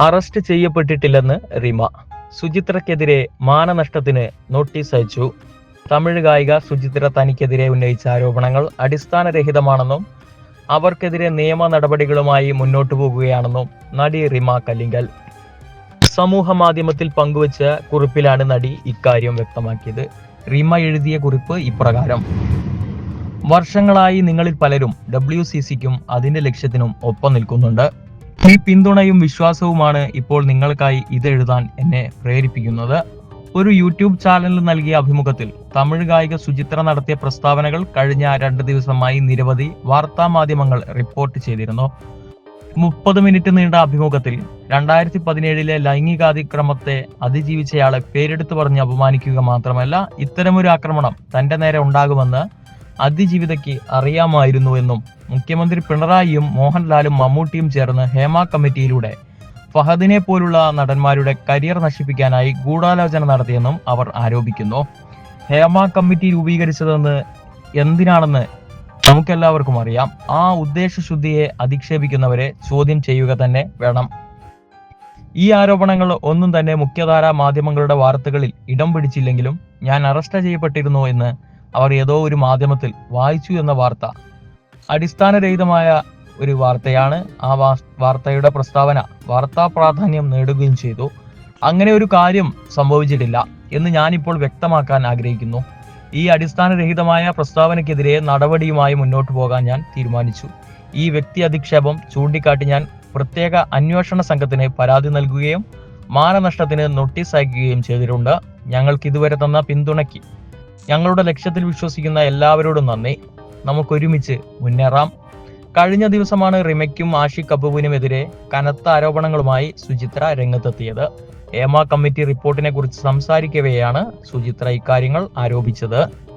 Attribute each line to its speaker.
Speaker 1: Arrest ചെയ്യപ്പെട്ടിട്ടില്ലെന്ന് റിമ. സുചിത്രക്കെതിരെ മാനനഷ്ടത്തിന് നോട്ടീസ് അയച്ചു. തമിഴ് ഗായിക സുചിത്ര തനിക്കെതിരെ ഉന്നയിച്ച ആരോപണങ്ങൾ അടിസ്ഥാനരഹിതമാണെന്നും അവർക്കെതിരെ നിയമ നടപടികളുമായി മുന്നോട്ടു പോകുകയാണെന്നും നടി റിമ കല്ലിങ്കൽ. സമൂഹ മാധ്യമത്തിൽ പങ്കുവച്ച കുറിപ്പിലാണ് നടി ഇക്കാര്യം വ്യക്തമാക്കിയത്. റിമ എഴുതിയ കുറിപ്പ് ഇപ്രകാരം. വർഷങ്ങളായി നിങ്ങളിൽ പലരും ഡബ്ല്യു സി സിക്കും അതിന്റെ ലക്ഷ്യത്തിനും ഒപ്പം നിൽക്കുന്നുണ്ട്. ഈ പിന്തുണയും വിശ്വാസവുമാണ് ഇപ്പോൾ നിങ്ങൾക്കായി ഇത് എഴുതാൻ എന്നെ പ്രേരിപ്പിക്കുന്നത്. ഒരു യൂട്യൂബ് ചാനലിൽ നൽകിയ അഭിമുഖത്തിൽ തമിഴ് ഗായിക സുചിത്ര നടത്തിയ പ്രസ്താവനകൾ കഴിഞ്ഞ രണ്ട് ദിവസമായി നിരവധി വാർത്താ മാധ്യമങ്ങൾ റിപ്പോർട്ട് ചെയ്തിരുന്നു. മുപ്പത് മിനിറ്റ് നീണ്ട അഭിമുഖത്തിൽ രണ്ടായിരത്തി പതിനേഴിലെ ലൈംഗികാതിക്രമത്തെ അതിജീവിച്ചയാളെ പേരെടുത്ത് പറഞ്ഞ് അപമാനിക്കുക മാത്രമല്ല ഇത്തരമൊരു ആക്രമണം തന്റെ നേരെ ഉണ്ടാകുമെന്ന് അതിജീവിതയ്ക്ക് അറിയാമായിരുന്നുവെന്നും മുഖ്യമന്ത്രി പിണറായിയും മോഹൻലാലും മമ്മൂട്ടിയും ചേർന്ന് ഹേമ കമ്മിറ്റിയിലൂടെ ഫഹദിനെ പോലുള്ള നടന്മാരുടെ കരിയർ നശിപ്പിക്കാനായി ഗൂഢാലോചന നടത്തിയെന്നും അവർ ആരോപിക്കുന്നു. ഹേമ കമ്മിറ്റി രൂപീകരിച്ചതെന്ന് എന്തിനാണെന്ന് നമുക്കെല്ലാവർക്കും അറിയാം. ആ ഉദ്ദേശശുദ്ധിയെ അധിക്ഷേപിക്കുന്നവരെ ചോദ്യം ചെയ്യുക തന്നെ വേണം. ഈ ആരോപണങ്ങൾ ഒന്നും തന്നെ മുഖ്യധാര മാധ്യമങ്ങളുടെ വാർത്തകളിൽ ഇടം പിടിച്ചില്ലെങ്കിലും ഞാൻ അറസ്റ്റ് ചെയ്യപ്പെട്ടിരുന്നു എന്ന് അവർ ഏതോ ഒരു മാധ്യമത്തിൽ വായിച്ചു എന്ന വാർത്ത അടിസ്ഥാനരഹിതമായ ഒരു വാർത്തയാണ്. ആ വാർത്തയുടെ പ്രസ്താവന വാർത്താ പ്രാധാന്യം നേടുകയും ചെയ്തു. അങ്ങനെ ഒരു കാര്യം സംഭവിച്ചിട്ടില്ല എന്ന് ഞാനിപ്പോൾ വ്യക്തമാക്കാൻ ആഗ്രഹിക്കുന്നു. ഈ അടിസ്ഥാനരഹിതമായ പ്രസ്താവനയ്ക്കെതിരെ നടപടിയുമായി മുന്നോട്ട് പോകാൻ ഞാൻ തീരുമാനിച്ചു. ഈ വ്യക്തി അധിക്ഷേപം ചൂണ്ടിക്കാട്ടി ഞാൻ പ്രത്യേക അന്വേഷണ സംഘത്തിന് പരാതി നൽകുകയും മാനനഷ്ടത്തിന് നോട്ടീസ് അയക്കുകയും ചെയ്തിട്ടുണ്ട്. ഞങ്ങൾക്ക് ഇതുവരെ തന്ന പിന്തുണയ്ക്ക് ഞങ്ങളുടെ ലക്ഷ്യത്തിൽ വിശ്വസിക്കുന്ന എല്ലാവരോടും നന്ദി. നമുക്കൊരുമിച്ച് മുന്നേറാം. കഴിഞ്ഞ ദിവസമാണ് റിമയ്ക്കും ആഷിഖ് കപൂറിനുമെതിരെ കനത്ത ആരോപണങ്ങളുമായി സുചിത്ര രംഗത്തെത്തിയത്. ഏമ കമ്മിറ്റി റിപ്പോർട്ടിനെ കുറിച്ച് സംസാരിക്കവെയാണ് സുചിത്ര ഇക്കാര്യങ്ങൾ ആരോപിച്ചത്.